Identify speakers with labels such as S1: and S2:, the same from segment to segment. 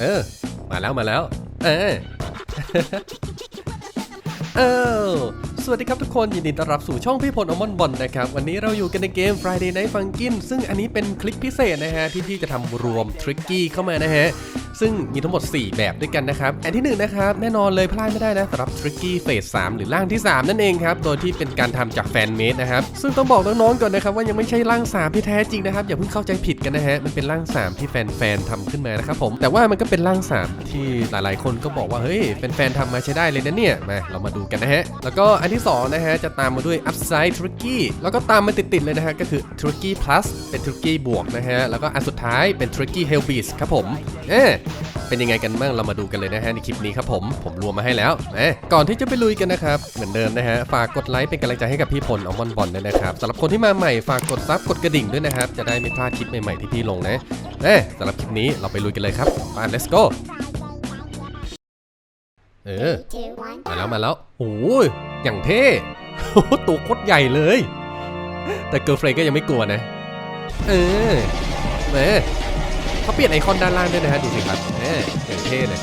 S1: เออ มาแล้วมาแล้ว เออเออสวัสดีครับทุกคน ยินดีต้อนรับสู่ช่องพี่พลอมอนบอลนะครับ วันนี้เราอยู่กันในเกม Friday Night Funkin ซึ่งอันนี้เป็นคลิปพิเศษนะฮะ ที่พี่จะทำรวมทริกกี้เข้ามานะฮะ ซึ่งมีทั้งหมด 4 แบบด้วยกันนะครับ อันที่ 1 นะครับ แน่นอนเลยพลาดไม่ได้นะสำหรับทริกกี้เฟส3หรือร่างที่ 3 นั่นเองครับ โดยที่เป็นการทำจากแฟนเมดนะครับ ซึ่งต้องบอกน้องๆก่อนนะครับว่ายังไม่ใช่ร่าง 3 ที่แท้จริงนะครับ อย่าเพิ่งเข้าใจผิดกันนะฮะ มันเป็นร่าง 3 ที่แฟนๆทำขึ้นมานะครับผม แต่ว่ามันก็เป็นร่าง 3 ที่หลายๆ คนก็บอกว่าเฮ้ยแฟนๆทำมาใช้ได้เลยนะเนี่ย มาเรามาดูกันนะฮะ แล้วก็อันที่สองนะฮะจะตามมาด้วย Upside Tricky แล้วก็ตามมาติดๆเลยนะฮะก็คือ Tricky Plus เป็น Tricky บวกนะฮะแล้วก็อันสุดท้ายเป็น Tricky Hell Beast ครับผมเอ๊เป็นยังไงกันบ้างเรามาดูกันเลยนะฮะในคลิปนี้ครับผมผมรวมมาให้แล้วเอ๊ะก่อนที่จะไปลุยกันนะครับ เหมือนเดิมนะฮะฝากกดไลค์เป็นกำลังใจให้กับพี่พลอมอนบอลด้วยนะครับสำหรับคนที่มาใหม่ฝากกดซับกดกระดิ่งด้วยนะครับจะได้ไม่พลาดคลิปใหม่ๆที่พี่ลงนะเอ๊ะสำหรับคลิปนี้เราไปลุยกันเลยครับไป let's go เออมาแล้วมาแล้วโอ้ยอย่างเท่โอ้ตัวโคตรใหญ่เลย แต่เกิร์ลเฟรนก็ยังไม่กลัวนะ เออแหม เขาเปลี่ยนไอคอนด้านล่างด้วยนะฮะดูสิครับแหมอย่างเท่เลย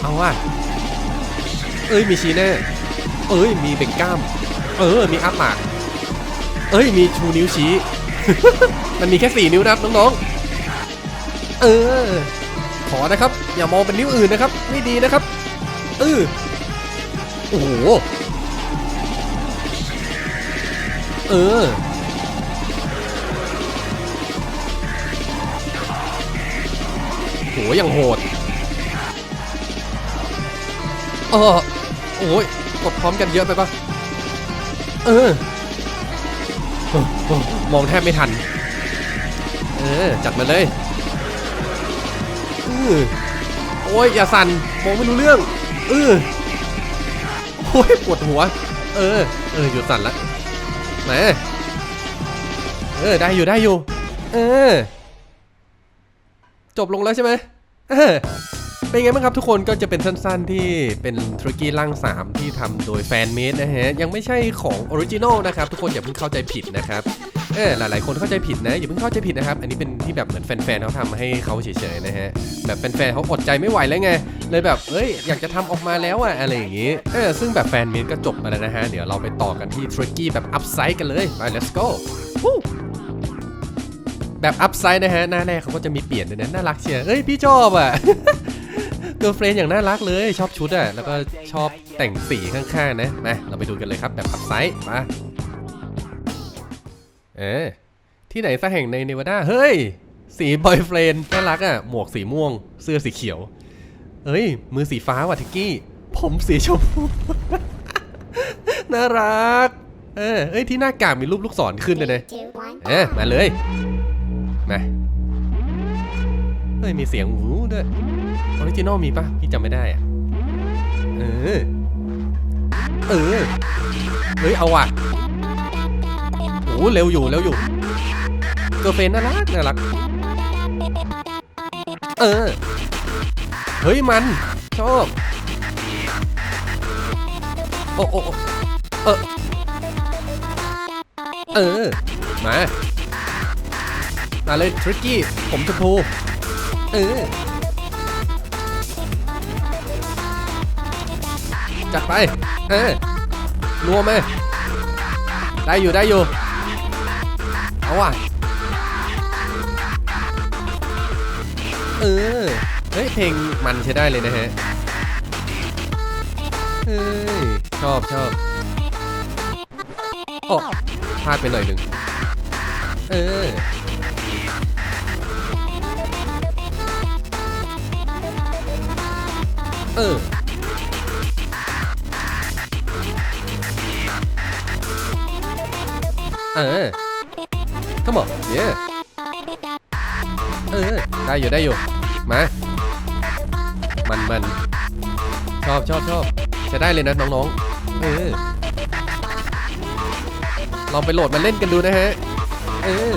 S1: เอาว่ะ เอ้ยมีชีแน่เอ้ยมีเบ่งกล้าม เออมีอ้าปาก เอ้ยมีชูนิ้วชี้ มันมีแค่สี่นิ้วนะครับน้องๆ เออ ขอนะครับ อย่ามองเป็นนิ้วอื่นนะครับ ไม่ดีนะครับเออโอ้โห เออ ยังโหดเออโอ้ยกดพร้อมกันเยอะไปปะเออ มองแทบไม่ทัน เออ จัดมาเลยเออโอ้ย อย่าสั่น มองไม่รู้เรื่อง เออ โอ้ย ปวดหัว เออ เออ หยุดสั่นละแหมเออ ได้อยู่ได้อยู่ เออ จบลงแล้วใช่ไหม เป็นไงบ้างครับทุกคนก็จะเป็นสั้นๆที่เป็นทริกกี้ร่าง 3 ที่ทำโดยแฟนเมดนะฮะ ยังไม่ใช่ของออริจินอลนะครับ ทุกคนอย่าเพิ่งเข้าใจผิดนะครับเออหลายๆคนเข้าใจผิดนะ อย่าเพิ่งเข้าใจผิดนะครับ อันนี้เป็นที่แบบเหมือนแฟนๆเขาทำให้เขาเฉยๆนะฮะ แบบแฟนๆเขาอดใจไม่ไหวแล้วไง เลยแบบเอ้ยอยากจะทำออกมาแล้วอะอะไรอย่างงี้เออซึ่งแบบแฟนเมดก็จบมาแล้วนะฮะเดี๋ยวเราไปต่อกันที่ทริกกี้แบบอัพไซด์กันเลยไป let's go แบบอัพไซด์นะฮะ หน้าแรกเขาก็จะมีเปลี่ยนด้วยนะ น่ารักเชียร์เอ้ย พี่ชอบอะเกิร์ลเฟรนอย่างน่ารักเลยชอบชุดอะ แล้วก็ชอบแต่งสีข้างๆนะมาเราไปดูกันเลยครับแบบอัพไซด์มาเออที่ไหนสักแห่งในเนวาดา เฮ้ย สีบอยเฟรนน่ารักอะ หมวกสีม่วง เสื้อสีเขียว เอ้ย มือสีฟ้าว่ะทิกกี้ ผมสีชมพู น่ารัก เออเอ้ย ที่หน้ากากมีรูปลูกศรขึ้นเลยนะเออมาเลย มาเฮ้ยมีเสียงหูด้วยออริจินอลมีปะพี่จำไม่ได้อะเออ เออ เฮ้ย เอาว่ะโอ้เร็วอยู่ เร็วอยู่ เกอร์เฟนน่ารักน่ารัก เออ เฮ้ยมัน ชอบ โอ้โอ้โอ้เออ เออ มา มาเลยทริกกี้ ผมชมพูเออ จัดไป เออรัวไหมได้อยู่ได้อยู่ เอาว่ะ เออ เฮ้ย เพลงมันใช้ได้เลยนะฮะ เฮ้ย ชอบชอบโอ้พลาดไปหน่อยหนึ่งเออ เออ เออ come on yeah เออ ได้อยู่ได้อยู่ มา มันมันชอบชอบชอบใช้ได้เลยนะน้องๆ เออ ลองไปโหลดมาเล่นกันดูนะฮะ เออ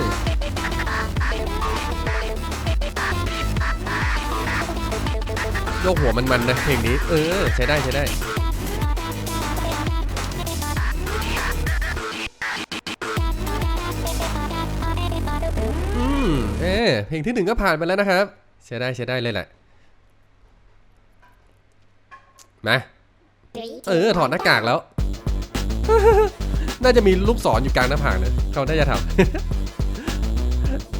S1: โยกหัวมันมันๆนะเพลงนี้ เออ ใช้ได้ใช้ได้อืมเออเพลงที่หนึ่งก็ผ่านไปแล้วนะครับ ใช้ได้ใช้ได้เลยแหละมาเออ ถอดหน้ากากแล้ว น่าจะมีลูกศรอยู่กลางหน้าผากนะเขาน่าจะทำ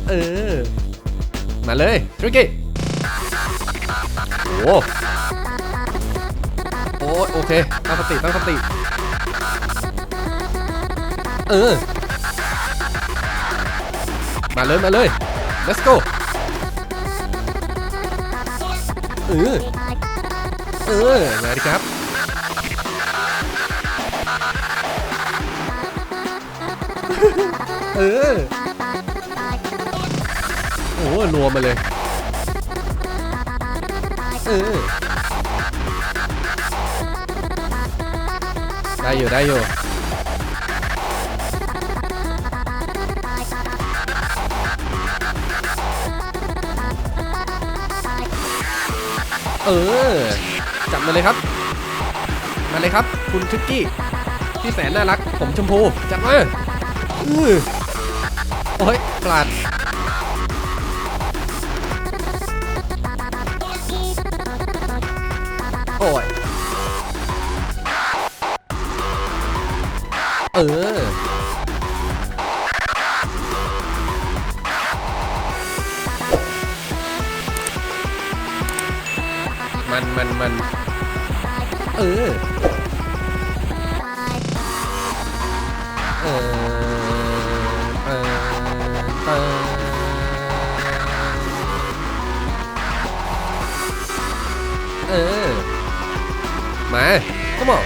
S1: เออ มาเลยทริกกี้ โอ้โอ้โอเคตั้งสติตั้งสติ เออ มาเลย มาเลย let's go เออ เออ มาดิครับเออ โอ้รวมมาเลย เออได้อยู่ได้อยู่เออ จับมาเลยครับ มาเลยครับ คุณทริกกี้ ที่แสนน่ารัก ผมชมพู จับมาอือโอ้ยปลาด เออ เออ เออ เออ เออ มา come on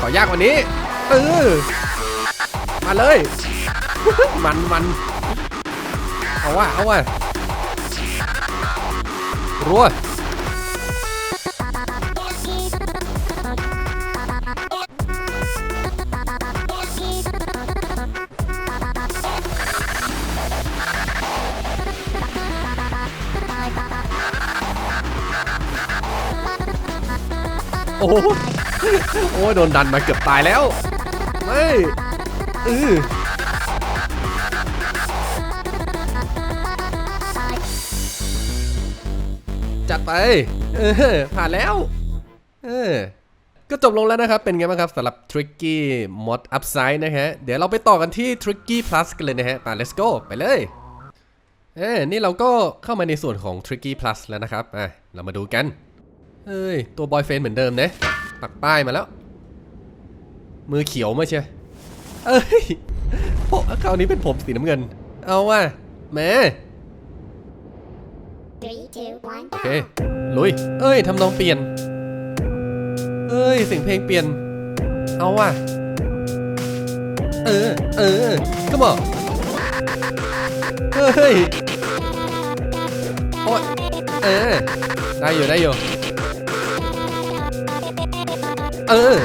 S1: ขอยากกว่านี้ เออ มาเลย มันมันเอาว่ะเอาว่ะรัว โอ้โหโอ้ยโดนดันมาเกือบตายแล้วไม่เออจัดไป เออ ผ่านแล้ว เออ ก็จบลงแล้วนะครับ เป็นไงบ้างครับสำหรับ Tricky Mod Upside นะฮะ เดี๋ยวเราไปต่อกันที่ Tricky Plus กันเลยนะฮะ มา let's go ไปเลย เอ้ยนี่เราก็เข้ามาในส่วนของ Tricky Plus แล้วนะครับ อะ เรามาดูกัน เอ้ย ตัวบอยเฟนเหมือนเดิมนะปักป้ายมาแล้ว มือเขียวมาเชียเอ้ยโอ้คราวนี้เป็นผมสีน้ำเงิน เอาว่ะแหม่
S2: Three, two, one.
S1: โอเค ลุย เอ้ยทำนองเปลี่ยน เอ้ยเสียงเพลงเปลี่ยน เอาว่ะ เออ เออก็บอกเฮ้ยโอ้ยเออ ได้อยู่ได้อยู่ เออ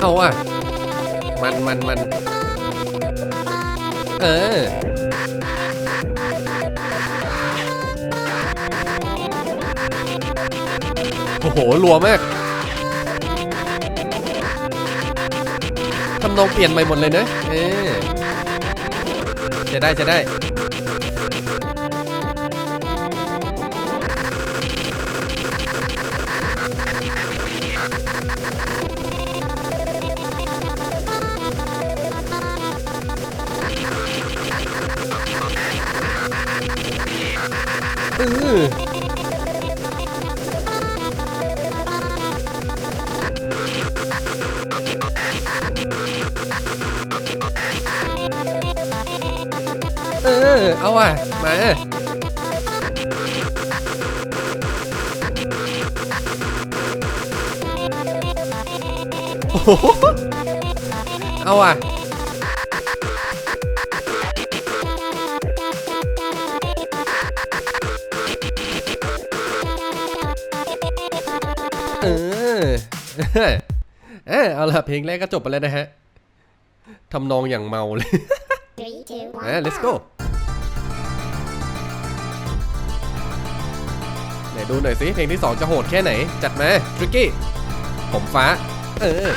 S1: เอาอะ มันมันมัน เออ โอ้โห รัวมาก ทำนองเปลี่ยนใหม่หมดเลยเนะเออจะได้จะได้ออเอ ว่ะ มา โอ้โหเอาว่ะ เออ เออเอาละเพลงแรกก็จบไปแล้วนะฮะ ทำนองอย่างเมาเลย
S2: Three, two, one.
S1: อะ let's go ดูหน่อยสิเพลงที่ 2 จะโหดแค่ไหน จัดมาทริกกี้ผมฟ้า เออ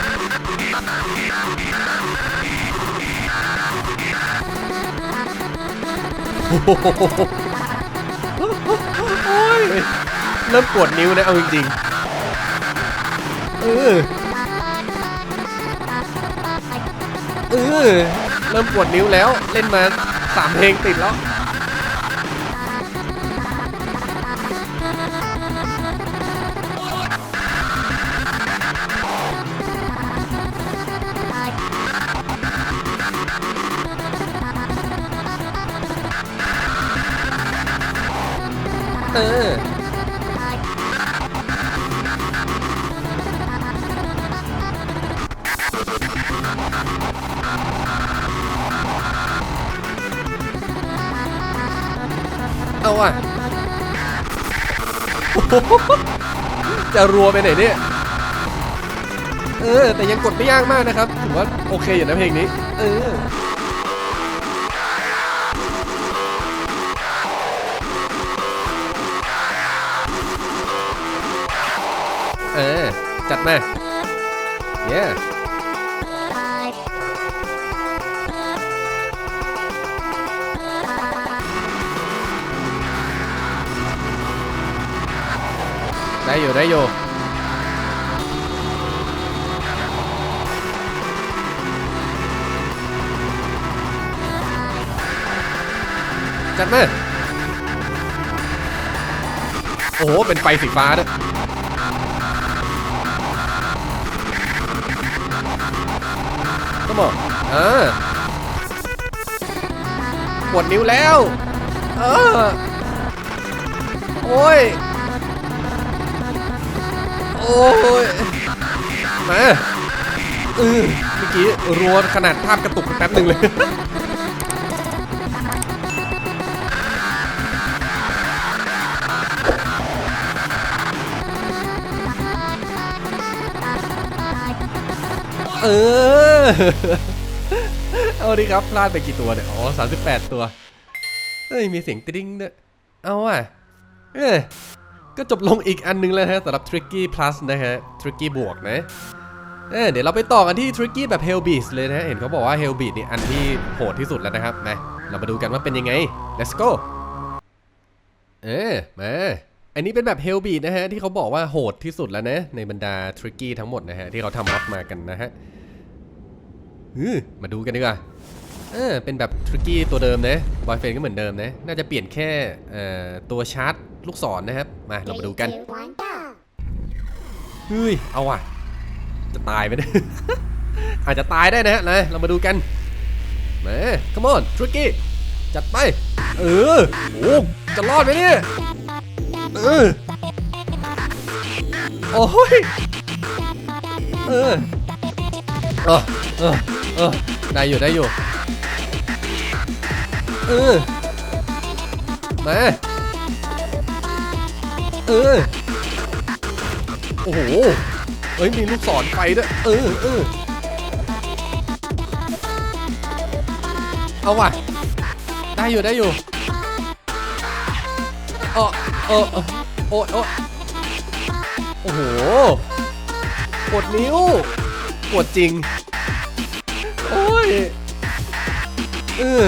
S1: เริ่มปวดนิ้วนะ เอาจริงๆ เออ เออ เริ่มปวดนิ้วแล้ว เล่นมาสามเพลงติดแล้ว เออเอาอะจะรัวไปไหนเนี่ย เออ แต่ยังกดไม่ยากมากนะครับ ถือว่าโอเคอยู่นะเพลงนี้ เออ จัดมาเย้ได้อยู่ได้อยู่จัดมาโอ้โห เป็นไฟสีฟ้าด้วย ก็บอกอ่าปวดนิ้วแล้ว เออ โอ้ย โอ้ยมาเออเมื่อกี้รัวขนาดภาพกระตุกแป๊บหนึ่งเลยเออ เอาดิครับพลาดไปกี่ตัวเนี่ย อ๋อ38ตัวเอ้ย มีเสียงตริ้งด้วย เอาอะ เออก็จบลงอีกอันนึงแล้วนะฮะสำหรับ Tricky Plus นะฮะ Tricky บวกนะเออเดี๋ยวเราไปต่อกันที่ Tricky แบบ Hellbeast เลยนะเห็นเขาบอกว่า Hellbeast นี่อันที่โหดที่สุดแล้วนะครับมาเรามาดูกันว่าเป็นยังไง let's go เออมาอันนี้เป็นแบบ Hellbeast นะฮะที่เขาบอกว่าโหดที่สุดแล้วนะในบรรดา Tricky ทั้งหมดนะฮะที่เขาทำรับมากันนะฮะ มาดูกันดีกว่าเออเป็นแบบ Tricky ตัวเดิมนะ Boyfriend ก็เหมือนเดิมนะ น่าจะเปลี่ยนแค่เอ่อตัวชาร์จลูกศรนะครับ มาเรามาดูกันเฮ้ยเอาว่ะ จะตายไหมเนี่ยอาจจะตายได้นะฮะนะเรามาดูกันมา come on tricky จัดไป เออโอ้จะรอดไหมเนี่ยเออโอ้ยเออเออ เออได้อยู่ได้อยู่เออมาเออโอ้โหเอ้ยมีลูกศรไฟด้วยเออเออเอาว่ะได้อยู่ได้อยู่เออเออโอ้ยโอ้โอ้โหปวดนิ้วปวดจริง้ยเออ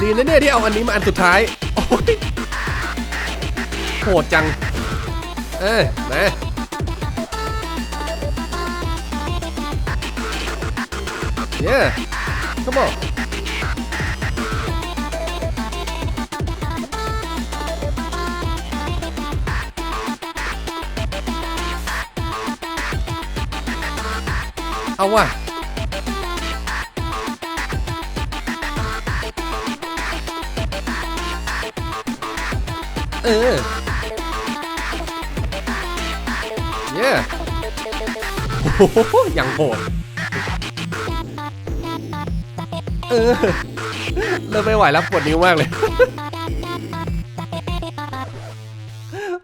S1: ดีนะเนี่ยที่เอาอันนี้มาอันสุดท้ายโอ้ยโหดจัง เอ๊ะแมาเย้ come on เอาว่ะเออเย้โอ้โหย่างโหดเออเริ่มไม่ไหวแล้วปวดนิ้วมากเลย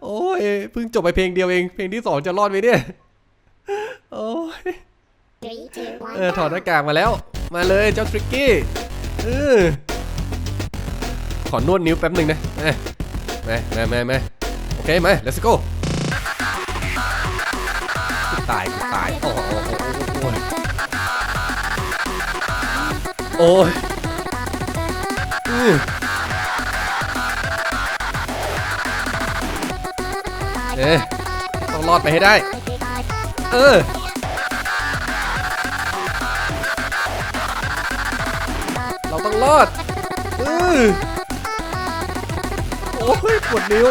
S1: โอ้ยเพิ่งจบไปเพลงเดียวเอง เพลงที่สองจะรอดไหมเนี่ย โอ้ย เออถอดห
S2: go.
S1: น้ากากมาแล้ว มาเลยเจ้าทริกกี้เออขออนวดนิ้วแป๊บหนึ่งนะเอ้ยมามามามาโอเคมา let's go กูตายกูตายโอ้โหโอ้ยโอ้ยอือเอ๊ะต้องรอดไปให้ได้ เออ รอดเออโอ้ยปวดนิ้ว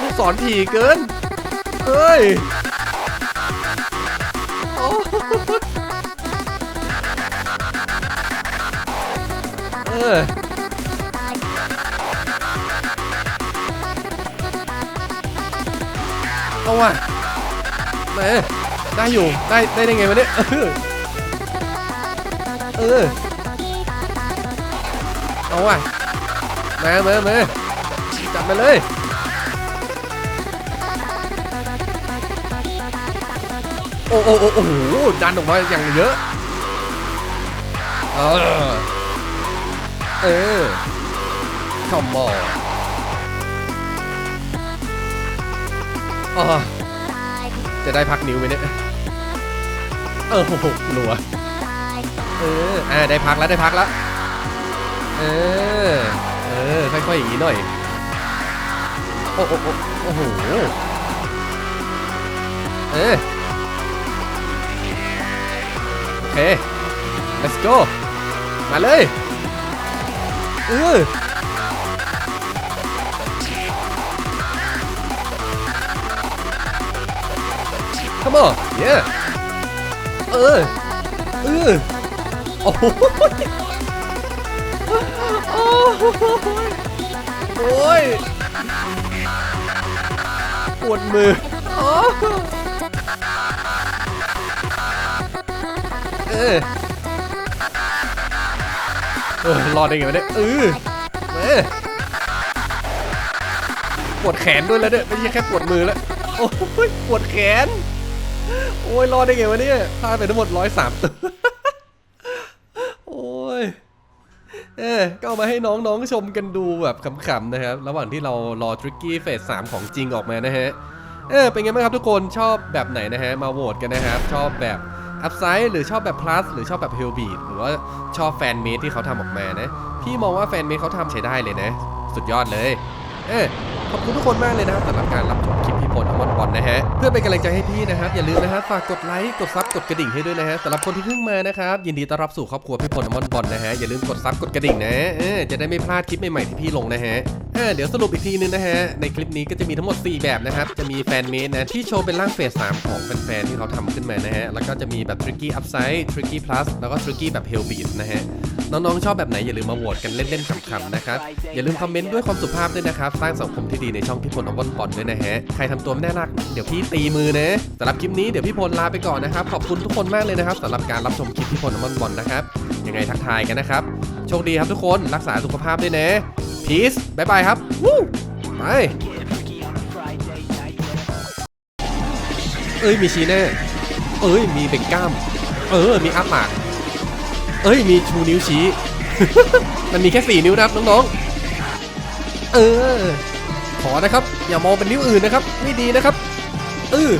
S1: ลูกศรถี่เกิน เฮ้ยโอ้เออเอาว่ะแหมได้อยู่ ได้ ได้ได้ไงวะเนี่ย เออ เอาว่ะมามามาจับมาเลยโอ้โอ้โอ้โอ้โหดันออกมาอย่างเยอะเออเออขมออ๋อจะได้พักนิ้วไหมเนี่ยเออโอ้โหรัวเอออ่าได้พักแล้วได้พักแล้ว เออ เออ ค่อยๆอย่างนี้หน่อย โอ้โอ้โอ้โอ้โห เออ โอเค let's go มาเลย เออขโมย yeah เออ เออ โอ้โห โอ้ยโอ้ยปวดมือโอ้เออเออรอดได้ไงวะเนี่ยเออเออปวดแขนด้วยแล้วเนี่ยไม่ใช่แค่ปวดมือแล้วโอ้ยปวดแขน โอ้ยรอดได้ไงวะเนี่ยพลาดไปทั้งหมดร้อยสามตัว โอ้ย เออก็เอามาให้น้องๆชมกันดูแบบขำๆนะครับ ระหว่างที่เรารอทริกกี้เฟสสามของจริงออกมานะฮะ เออ เป็นไงบ้างครับทุกคนชอบแบบไหนนะฮะ มาโหวตกันนะครับ ชอบแบบอัพไซด์หรือชอบแบบ plus หรือชอบแบบเฮลบีดหรือว่าชอบแฟนเมดที่เขาทำออกมานะ พี่มองว่าแฟนเมดเขาทำใช้ได้เลยนะ สุดยอดเลย เออขอบคุณทุกคนมากเลยนะครับสำหรับการรับชมคลิป พี่พลอมรบอลนะฮะ เพื่อเป็นกำลังใจให้พี่นะครับ อย่าลืมนะครับฝากกดไลค์กดซับกดกระดิ่งให้ด้วยนะฮะสำหรับคนที่เพิ่งมานะครับยินดีต้อนรับสู่ครอบครัวพี่พลอมรบอลนะฮะอย่าลืมกดซับกดกระดิ่งนะเออจะได้ไม่พลาดคลิปใหม่ๆที่พี่ลงนะฮะ ออเดี๋ยวสรุปอีกทีนึงนะฮะ ในคลิปนี้ก็จะมีทั้งหมด 4 แบบนะครับ จะมีแฟนเมดนะ ที่โชว์เป็นร่างเฟส 3 ของแฟนๆที่เขาทำขึ้นมานะฮะ แล้วก็จะมีแบบ tricky upside tricky plus แล้วก็ tricky แบบ hell beat นะฮะ น้องๆ ชอบแบบไหนอย่าลืมมาโหวตกันเล่นๆขำๆนะครับ อย่าลืมคอมเมนต์ด้วยความสุภาพด้วยนะครับ สร้างสังคมที่ดีในช่องพี่พลอวอนบอลด้วยนะฮะ ใครทำตัวไม่น่ารักเดี๋ยวพี่ตีมือนะสำหรับคลิปนี้เดี๋ยวพี่พลลาไปก่อนนะครับ ขอบคุณทุกคนมากเลยนะครับสำหรับการรับชมคลิปพี่พลอวอนบอลนะครับยังไงทักทายกันนะครับโชคดีครับทุกคนรักษาสุขภาพด้วยนะ พีซบายบายครับวู้ไปเอ้ยมีชีแน่เอ้ยมีเบ่งกล้าม เออมีอ้าปาก เอ้ยมีชูนิ้วชี้ มันมีแค่สี่นิ้วนะครับน้องๆ เออ ขอนะครับ อย่ามองเป็นนิ้วอื่นนะครับ ไม่ดีนะครับ เออ